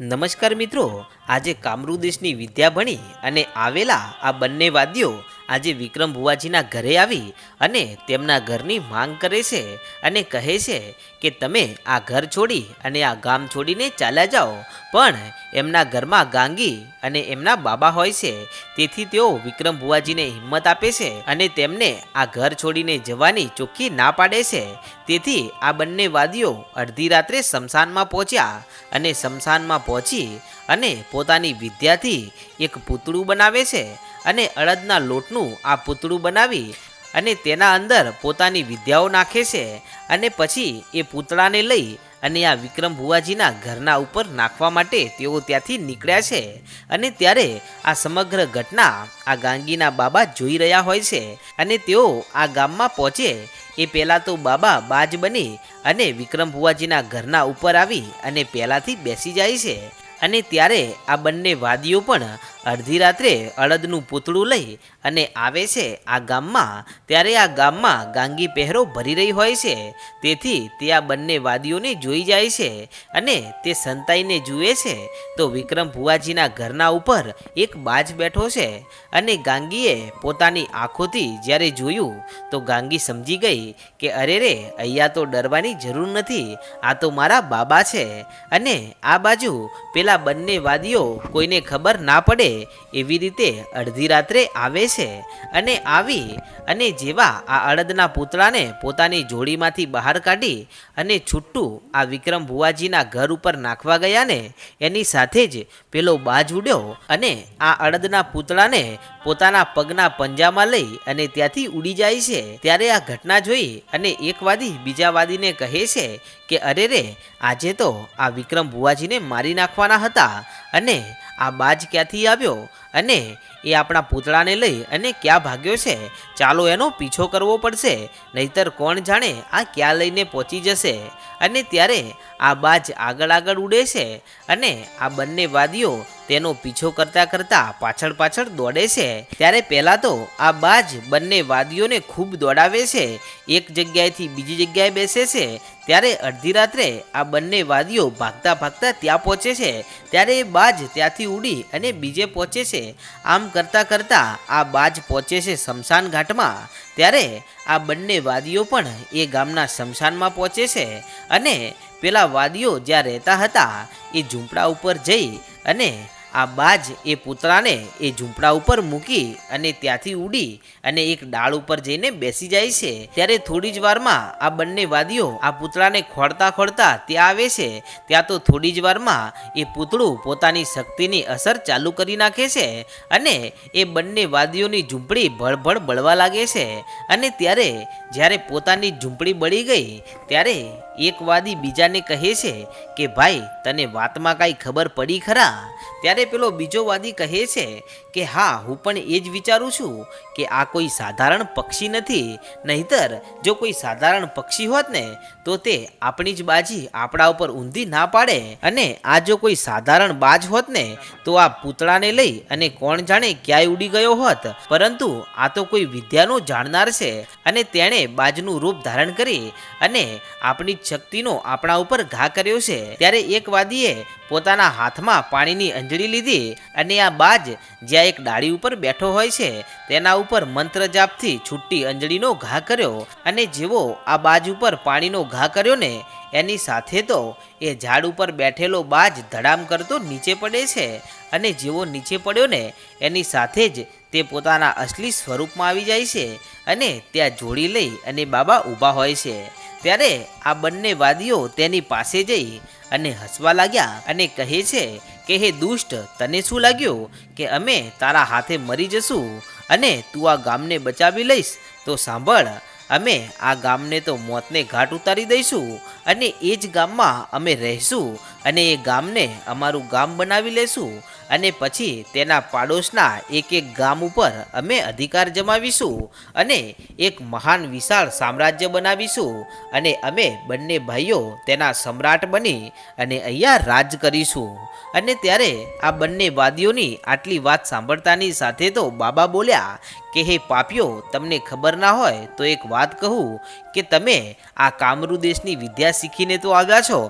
નમસ્કાર મિત્રો આજે કામરૂ દેશની વિદ્યા ભણી અને આવેલા આ બંને વાદ્યો આજે વિક્રમ ભુવાજીના ઘરે આવી અને તેમના ઘરની માંગ કરે છે અને કહે છે કે તમે આ ઘર છોડી અને આ ગામ છોડીને ચાલ્યા જાઓ. પણ એમના ઘરમાં ગાંગી અને એમના બાબા હોય છે. તેથી તેઓ વિક્રમ ભુવાજીને હિંમત આપે છે અને તેમને આ ઘર છોડીને જવાની ચોખ્ખી ના પાડે છે. તેથી આ બંને વાદીઓ અડધી રાત્રે શમશાનમાં પહોંચ્યા અને શમશાનમાં પહોંચી અને પોતાની વિદ્યાથી એક પૂતળું બનાવે છે. અને અડદના લોટનું આ પૂતળું બનાવી અને તેના અંદર પોતાની વિદ્યાઓ નાખે છે અને પછી એ પૂતળાને લઈ અને આ વિક્રમ ભુવાજીના ઘરના ઉપર નાખવા માટે તેઓ ત્યાંથી નીકળ્યા છે અને ત્યારે આ સમગ્ર ઘટના આ ગાંગીના બાબા જોઈ રહ્યા હોય છે અને તેઓ આ ગામમાં પહોંચે. એ પહેલાં તો બાબા બાજ બની અને વિક્રમ ભુવાજીના ઘરના ઉપર આવી અને પહેલાંથી બેસી જાય છે અને ત્યારે આ બંને વાદીઓ પણ અડધી રાત્રે અડદનું પૂતળું લઈ અને આવે છે આ ગામમાં, ત્યારે આ ગામમાં ગાંગી પહેરો ભરી રહી હોય છે. તેથી તે આ બંને વાદીઓને જોઈ જાય છે અને તે સંતાઈને જુએ છે. તો વિક્રમ ભુવાજીના ઘરના ઉપર એક બાજ બેઠો છે અને ગાંગીએ પોતાની આંખોથી જ્યારે જોયું, તો ગાંગી સમજી ગઈ કે અરે રે, અહીંયા તો ડરવાની જરૂર નથી. આ તો મારા બાબા છે. અને આ બાજુ પેલા બંને વાદીઓ કોઈને ખબર ના પડે એવી રીતે અડધી રાત્રે આવે છે અને આવી અને જેવા આ અડદના પૂતળાને પોતાની જોડીમાંથી બહાર કાઢી અને છુટ્ટું આ વિક્રમ ભુવાજીના ઘર ઉપર નાખવા ગયા ને એની સાથે જ પેલો બાજ ઉડ્યો અને આ અડદના પૂતળાને પોતાના પગના પંજામાં લઈ અને ત્યાંથી ઉડી જાય છે. ત્યારે આ ઘટના જોઈ અને એક વાદી બીજા વાદીને કહે છે કે, અરે રે, આજે તો આ વિક્રમ ભુવાજીને મારી નાખવાના હતા. અને આ બાજ ક્યાંથી આવ્યો? અને એ આપણા પૂતળાને લઈ અને ક્યાં ભાગ્યો છે? ચાલો એનો પીછો કરવો પડશે, નહીતર કોણ જાણે આ ક્યાં લઈને પહોંચી જશે? અને ત્યારે આ બાજ આગળ આગળ ઉડે છે અને આ બંને વાદીઓ તેનો પીછો કરતા કરતા પાછળ પાછળ દોડે છે. ત્યારે પહેલાં તો આ બાજ બંને વાદીઓને ખૂબ દોડાવે છે. એક જગ્યાએથી બીજી જગ્યાએ બેસે છે. ત્યારે અડધી રાત્રે આ બંને વાદીઓ ભાગતા ભાગતા ત્યાં પહોંચે છે. ત્યારે એ બાજ ત્યાંથી ઉડી અને બીજે પહોંચે છે. આમ કરતાં કરતાં આ બાજ પહોંચે છે શમશાન ઘાટમાં. ત્યારે આ બંને વાદીઓ પણ એ ગામના શમશાનમાં પહોંચે છે. અને પેલા વાદીઓ જ્યાં રહેતા હતા એ ઝૂંપડા ઉપર જઈ અને આ બાજ એ પૂતળાને એ ઝૂંપડા ઉપર મૂકી અને ત્યાંથી ઉડી અને એક ડાળ ઉપર જઈને બેસી જાય છે. ત્યારે થોડી જ વારમાં આ બંને વાદીઓ આ પૂતળાને ખોળતા ખોળતા ત્યાં આવે છે. ત્યાં તો થોડી જ વારમાં એ પૂતળું પોતાની શક્તિની અસર ચાલુ કરી નાખે છે અને એ બંને વાદીઓની ઝૂંપડી ભળભળ બળવા લાગે છે. અને ત્યારે જ્યારે પોતાની ઝૂંપડી બળી ગઈ, ત્યારે એક વાદી બીજાને કહે છે કે, ભાઈ, તને વાતમાં કાંઈ ખબર પડી ખરા? ત્યારે પેલો બીજો વાદી કહે છે કે, હા, હું પણ એ જ વિચારું છું કે આ કોઈ સાધારણ પક્ષી નથી. નહીતર, જો કોઈ સાધારણ પક્ષી હોત ને, તો તે આપણી જ બાજી આપણા ઉપર ઊંધી ના પાડે. અને આ જો કોઈ સાધારણ બાજ હોત ને, તો આ પૂતળાને લઈ અને કોણ જાણે ક્યાંય ઉડી ગયો હોત. પરંતુ આ તો કોઈ વિદ્યાનો જાણનાર છે. અને તેણે બાજનું રૂપ ધારણ કરી અને આપણી શક્તિનો આપણા ઉપર ઘા કર્યો છે, ત્યારે એક વાદીએ પોતાના હાથમાં પાણીની અંજળી લીધી અને આ બાજ જ્યાં એક ડાળી ઉપર બેઠો હોય છે, તેના ઉપર મંત્ર જાપથી છૂટી અંજળીનો ઘા કર્યો અને જેવો આ બાજ ઉપર પાણીનો ઘા કર્યો ને, એની સાથે તો એ ઝાડ ઉપર બેઠેલો બાજ ધડામ કરતો નીચે પડે છે અને જેવો નીચે પડ્યો ને, એની સાથે જ તે પોતાના અસલી સ્વરૂપમાં આવી જાય છે અને ત્યાં જોડી લઈ અને બાબા ઊભા હોય છે. ત્યારે આ બંને વાદીઓ તેની પાસે જઈ અને હસવા લાગ્યા અને કહે છે કે, હે દુષ્ટ, તને શું લાગ્યું કે અમે તારા હાથે મરી જશું અને તું આ ગામને બચાવી લઈશ? તો સાંભળ, અમે આ ગામને તો મોતને ઘાટ ઉતારી દઈશું અને એ જ ગામમાં અમે રહીશું અને એ ગામને અમારું ગામ બનાવી લેશું અને પછી તેના પાડોશના એક એક ગામ ઉપર અમે અધિકાર જમાવીશું અને એક મહાન વિશાળ સામ્રાજ્ય બનાવીશું અને અમે બંને ભાઈઓ તેના સમ્રાટ બની અને અહીંયા રાજ કરીશું. અને ત્યારે આ બંને વાદીઓની આટલી વાત સાંભળતાની સાથે તો બાબા બોલ્યા કે, હે પાપીઓ, તમને ખબર ના હોય તો એક વાત કહું કે, તમે આ કામરૂ દેશની વિદ્યા શીખીને તો આવ્યા છો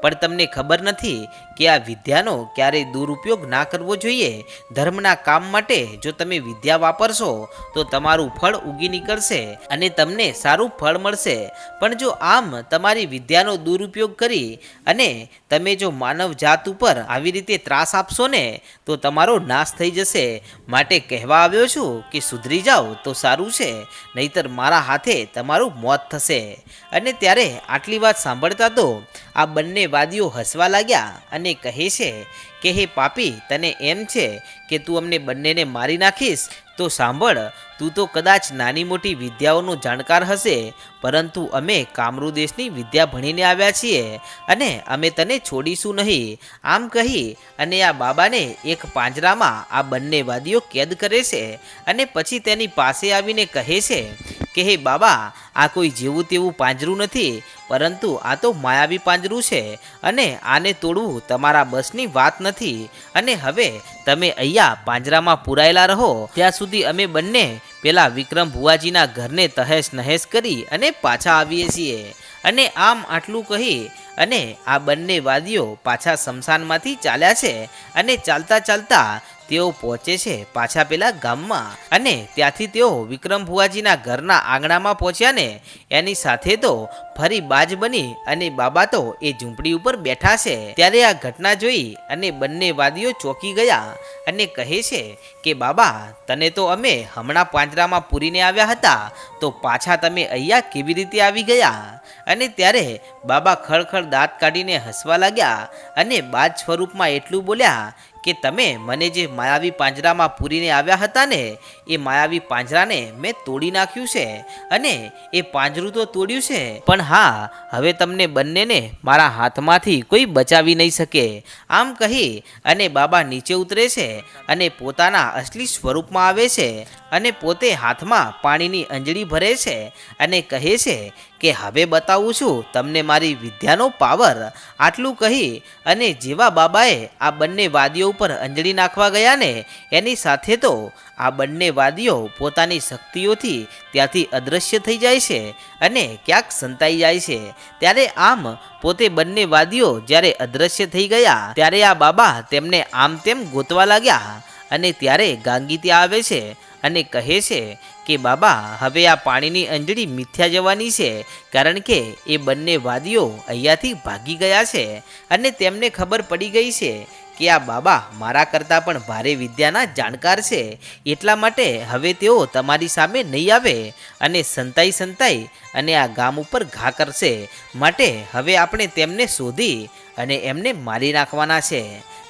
પણ તમને ખબર નથી કે આ વિદ્યાનો ક્યારેય દુરુપયોગ ના કરવો જોઈએ? ધર્મના કામ માટે જો તમે વિદ્યા વાપરશો, તો તમારું ફળ ઉગી નીકળશે અને તમને સારું ફળ મળશે. પણ જો આમ તમારી વિદ્યાનો દુરુપયોગ કરી અને તમે જો માનવ જાત ઉપર આવી રીતે ત્રાસ આપશો ને, તો તમારો નાશ થઈ જશે. માટે કહેવા આવ્યો છું કે સુધરી જાઓ તો સારું છે, નહીતર મારા હાથે તમારું મોત થશે. અને ત્યારે આટલી વાત સાંભળતા તો આ બંને વાદીઓ હસવા લાગ્યા અને કહે છે કે, હે પાપી, તને એમ છે કે તું અમને બંનેને મારી નાખીશ? તો સાંભળ, તું તો કદાચ નાની મોટી વિદ્યાઓનો જાણકાર હશે, પરંતુ અમે કામરૂ દેશની વિદ્યા ભણીને આવ્યા છીએ અને અમે તને છોડીશું નહીં. આમ કહી અને આ બાબાને એક પાંજરામાં આ બંને વાદીઓ કેદ કરે છે અને પછી તેની પાસે આવીને કહે છે કે, હે બાબા, આ કોઈ જેવું તેવું પાંજરું નથી, પરંતુ આ તો માયાવી પાંજરું છે અને આને તોડવું તમારા બસની વાત નથી. અને હવે તમે અહીંયા પાંજરામાં પુરાયેલા રહો. ત્યાં સુધી અમે બંને પેલા વિક્રમ ભુવાજીના ઘરને તહેશ નહેશ કરી અને પાછા આવીએ છીએ. અને આમ આટલું કહી અને આ બંને વાદીઓ પાછા સ્મશાનમાંથી ચાલ્યા છે અને ચાલતા ચાલતા તેઓ પહોંચે છે પાછા પેલા ગામમાં. અને ત્યાંથી તેઓ વિક્રમ ભુવાજીના ઘરના આંગણામાં પહોંચ્યા ને એની સાથે તો ફરી બાજ બની અને બાબા તો એ ઝૂંપડી ઉપર બેઠા છે. ત્યારે આ ઘટના જોઈ અને બંને વાદીઓ ચોંકી ગયા અને કહે છે કે, બાબા, તને તો અમે હમણાં પાંજરામાં પૂરીને આવ્યા હતા, તો પાછા તમે અહીંયા કેવી રીતે આવી ગયા? અને ત્યારે બાબા ખળખળ દાંત કાઢીને હસવા લાગ્યા અને બાજ સ્વરૂપમાં એટલું બોલ્યા કે તમે મને જે માયાવી પાંજરામાં પૂરીને આવ્યા હતા ને, એ માયાવી પાંજરાને મેં તોડી નાખ્યું છે અને એ પાંજરું તો તોડ્યું છે. પણ હા, હવે તમને બંનેને મારા હાથમાંથી કોઈ બચાવી નહીં શકે. આમ કહી અને બાબા નીચે ઉતરે છે અને પોતાના અસલી સ્વરૂપમાં આવે છે અને પોતે હાથમાં પાણીની અંજળી ભરે છે અને કહે છે કે, હવે બતાવું છું તમને મારી વિદ્યાનો પાવર. આટલું કહી અને જેવા બાબાએ આ બંને વાદીઓ ઉપર અંજળી નાખવા ગયા ને, એની સાથે તો આ બંને વાદીઓ પોતાની શક્તિઓથી ત્યાંથી અદૃશ્ય થઈ જાય છે અને ક્યાંક સંતાઈ જાય છે. ત્યારે આમ પોતે બંને વાદીઓ જ્યારે અદૃશ્ય થઈ ગયા, ત્યારે આ બાબા તેમને આમ તેમ ગોતવા લાગ્યા અને ત્યારે ગાંગી ત્યાં આવે છે અને કહે છે કે, બાબા, હવે આ પાણીની અંજળી મિથ્યા જવાની છે, કારણ કે એ બંને વાદીઓ અહીંયાથી ભાગી ગયા છે અને તેમને ખબર પડી ગઈ છે કે આ બાબા મારા કરતાં પણ ભારે વિદ્યાના જાણકાર છે. એટલા માટે હવે તેઓ તમારી સામે નહીં આવે અને સંતાઈ સંતાઈ અને આ ગામ ઉપર ઘા કરશે. માટે હવે આપણે તેમને શોધી અને એમને મારી નાખવાના છે.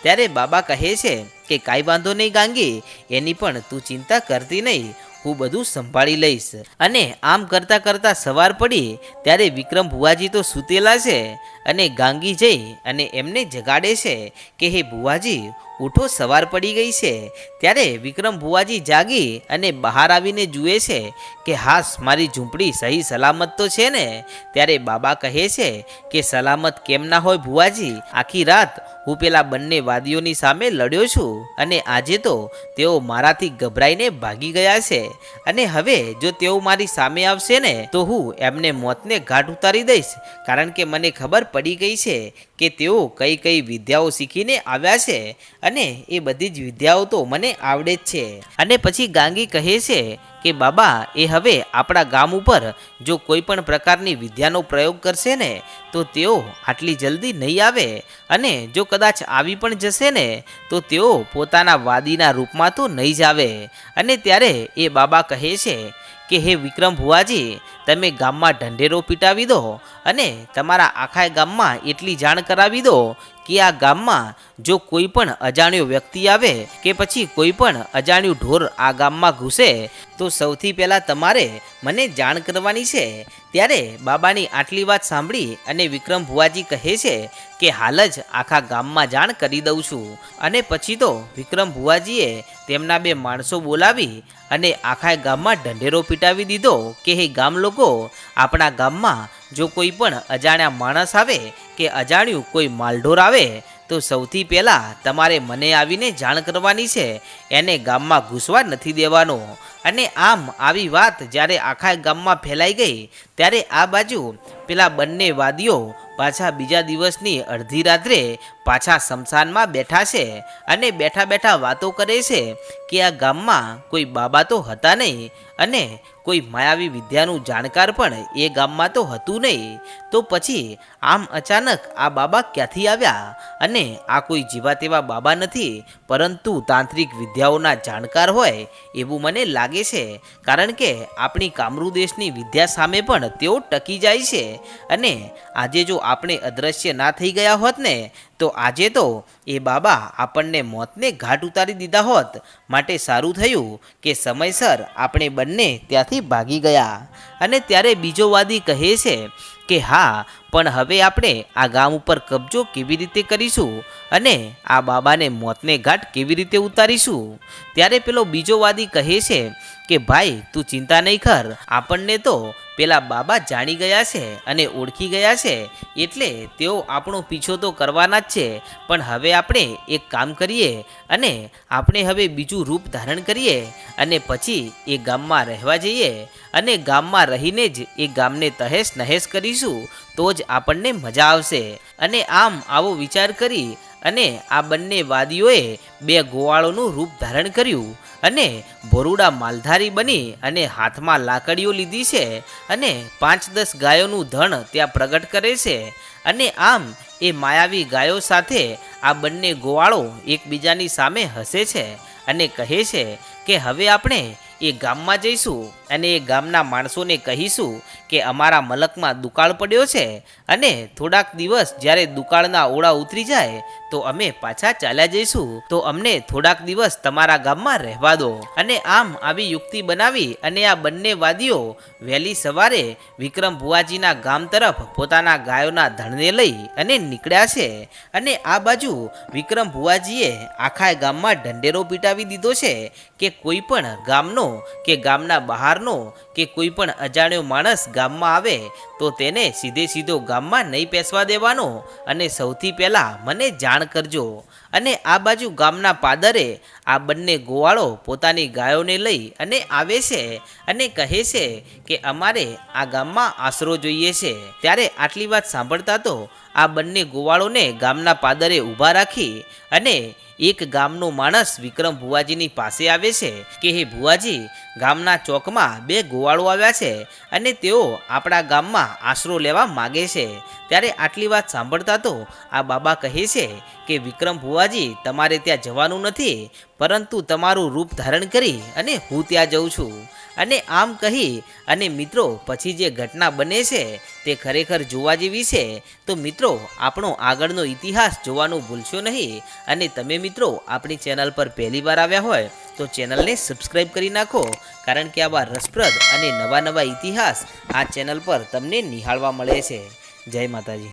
ત્યારે બાબા કહે છે કે કાંઈ વાંધો નહીં ગાંગી, એની પણ તું ચિંતા કરતી નહીં, હું બધું સંભાળી લઈશ. અને આમ કરતાં કરતાં સવાર પડી, ત્યારે વિક્રમ ભુવાજી તો સૂતેલા છે અને ગાંગી જઈ અને એમને જગાડે છે કે હે ભુવાજી, ઉઠો, સવાર પડી ગઈ છે. ત્યારે વિક્રમ ભુવાજી જાગી અને બહાર આવીને જુએ છે કે હાસ, મારી ઝૂંપડી સહી સલામત તો છે ને? ત્યારે બાબા કહે છે કે, સલામત કેમ ના હોય ભુવાજી? આખી રાત હું પેલા બંને વાદીઓની સામે લડ્યો છું અને આજે તો તેઓ મારાથી ગભરાઈને ભાગી ગયા છે. અને હવે જો તેઓ મારી સામે આવશે ને, તો હું એમને મોતને ઘાટ ઉતારી દઈશ. કારણ કે મને ખબર પડી ગઈ છે કે તેઓ કઈ કઈ વિદ્યાઓ શીખીને આવ્યા છે અને એ બધી જ વિદ્યાઓ તો મને આવડે જ છે. અને પછી ગાંગી કહે છે કે, બાબા, એ હવે આપણા ગામ ઉપર જો કોઈ પણ પ્રકારની વિદ્યાનો પ્રયોગ કરશે ને, તો તેઓ આટલી જલ્દી નહીં આવે. અને જો કદાચ આવી પણ જશે ને, તો તેઓ પોતાના વાદીના રૂપમાં તો નહીં જ આવે. અને ત્યારે એ બાબા કહે છે કે હે વિક્રમ ભુવાજી, તમે ગામમાં ઢંઢેરો પીટાવી દો અને તમારા આખા ગામમાં એટલી જાણ કરાવી દો કે આ ગામમાં જો કોઈ પણ અજાણ્યો વ્યક્તિ આવે કે પછી કોઈ પણ અજાણ્યું ઢોર આ ગામમાં ઘૂસે, તો સૌથી પહેલાં તમારે મને જાણ કરવાની છે. ત્યારે બાબાની આટલી વાત સાંભળી અને વિક્રમ ભુવાજી કહે છે કે, હાલ જ આખા ગામમાં જાણ કરી દઉં છું. અને પછી તો વિક્રમ ભુવાજીએ તેમના બે માણસો બોલાવી અને આખા ગામમાં ઢંઢેરો પીટાવી દીધો કે, હે ગામ લોકો આપણા ગામમાં જો કોઈ પણ અજાણ્યા માણસ આવે કે અજાણ્યું કોઈ માલઢોર આવે, તો સૌથી પહેલાં તમારે મને આવીને જાણ કરવાની છે. એને ગામમાં ઘૂસવા નથી દેવાનો. અને આમ આવી વાત જ્યારે આખા ગામમાં ફેલાઈ ગઈ, ત્યારે આ બાજુ પેલા બંને વાદીઓ પાછા બીજા દિવસની અડધી રાત્રે પાછા શમશાનમાં બેઠા છે અને બેઠા બેઠા વાતો કરે છે કે આ ગામમાં કોઈ બાબા તો હતા નહીં અને કોઈ માયાવી વિદ્યાનું જાણકાર પણ એ ગામમાં તો હતું નહીં. તો પછી આમ અચાનક આ બાબા ક્યાંથી આવ્યા અને આ કોઈ જીવા તેવા બાબા નથી, પરંતુ તાંત્રિક વિદ્યાઓના જાણકાર હોય એવું મને લાગે છે. કારણ કે આપણી કામરૂ દેશની વિદ્યા સામે પણ તેઓ ટકી જાય છે. અને આજે જો આપણે અદ્રશ્ય ના થઈ ગયા હોત ને, તો આજે તો એ બાબા આપણને મોતને ઘાટ ઉતારી દીધા હોત. માટે સારું થયું કે સમયસર આપણે બંને ત્યાંથી ભાગી ગયા. અને ત્યારે બીજો વાદી કહે છે કે, હા પણ હવે આપણે આ ગામ ઉપર કબજો કેવી રીતે કરીશું અને આ બાબાને મોતને ઘાટ કેવી રીતે ઉતારીશું? ત્યારે પેલો બીજો વાદી કહે છે કે, ભાઈ, તું ચિંતા નહીં કર. આપણને તો પેલા બાબા જાણી ગયા છે અને ઓળખી ગયા છે. એટલે તેઓ આપણો પીછો તો કરવાના જ છે. પણ હવે આપણે એક કામ કરીએ અને આપણે હવે બીજું રૂપ ધારણ કરીએ અને પછી એ ગામમાં રહેવા જઈએ અને ગામમાં રહીને જ એ ગામને તહેશ નહેશ કરીશું. તો જ આપણને મજા આવશે. અને આમ આવો વિચાર કરી અને આ બંને વાદીઓએ બે ગોવાળોનું રૂપ ધારણ કર્યું. અને ભોરુડા માલધારી બની અને હાથમાં લાકડીઓ લીધી છે અને પાંચ દસ ગાયોનું ધણ ત્યાં પ્રગટ કરે છે. અને આમ એ માયાવી ગાયો સાથે આ બંને ગોવાળો એકબીજાની સામે હસે છે અને કહે છે કે હવે આપણે એ ગામમાં જઈશું. અને એ ગામના માણસોને કહીશું કે અમારા મલકમાં દુકાળ પડ્યો છે અને થોડાક દિવસ જ્યારે દુકાળના ઓળા ઉતરી જાય તો અમે પાછા ચાલ્યા જઈશું. તો અમને થોડાક દિવસ તમારા ગામમાં રહેવા દો. અને આમ આવી યુક્તિ બનાવી અને આ બંને વાદીઓ વહેલી સવારે વિક્રમ ભુવાજીના ગામ તરફ પોતાના ગાયોના ધણને લઈ અને નીકળ્યા છે. અને આ બાજુ વિક્રમ ભુવાજીએ આખા ગામમાં ઢંઢેરો પીટાવી દીધો છે કે કોઈ પણ ગામનો કે ગામના બહારનો કે કોઈ પણ અજાણ્યો માણસ ગામમાં આવે તો તેને સીધે સીધો ગામમાં નહીં પેસવા દેવાનો અને સૌથી પહેલાં મને જાણ કરજો. અને આ બાજુ ગામના પાદરે આ બંને ગોવાળો પોતાની ગાયોને લઈ અને આવે છે અને કહે છે કે અમારે આ ગામમાં આશરો જોઈએ છે. ત્યારે આટલી વાત સાંભળતા તો આ બંને ગોવાળોને ગામના પાદરે ઊભા રાખી અને એક ગામનો માણસ વિક્રમ ભુવાજીની પાસે આવે છે કે હે ભુવાજી, ગામના ચોકમાં બે ગોવાળો આવ્યા છે અને તેઓ આપણા ગામમાં આશરો લેવા માગે છે. ત્યારે આટલી વાત સાંભળતા તો આ બાબા કહે છે કે વિક્રમ ભુવાજી, તમારે ત્યાં જવાનું નથી, પરંતુ તમારું રૂપ ધારણ કરી અને હું ત્યાં જઉં છું. અને આમ કહી, અને મિત્રો, પછી જે ઘટના બને છે તે ખરેખર જોવા જેવી છે, તો મિત્રો, આપણો આગળનો ઇતિહાસ જોવાનું ભૂલશો નહીં. અને તમે મિત્રો, આપણી ચેનલ પર પહેલી વાર આવ્યા હોય, તો ચેનલને સબસ્ક્રાઈબ કરી નાખો, કારણ કે આવા રસપ્રદ અને નવા નવા ઇતિહાસ આ ચેનલ પર તમને નિહાળવા મળે છે. જય માતાજી.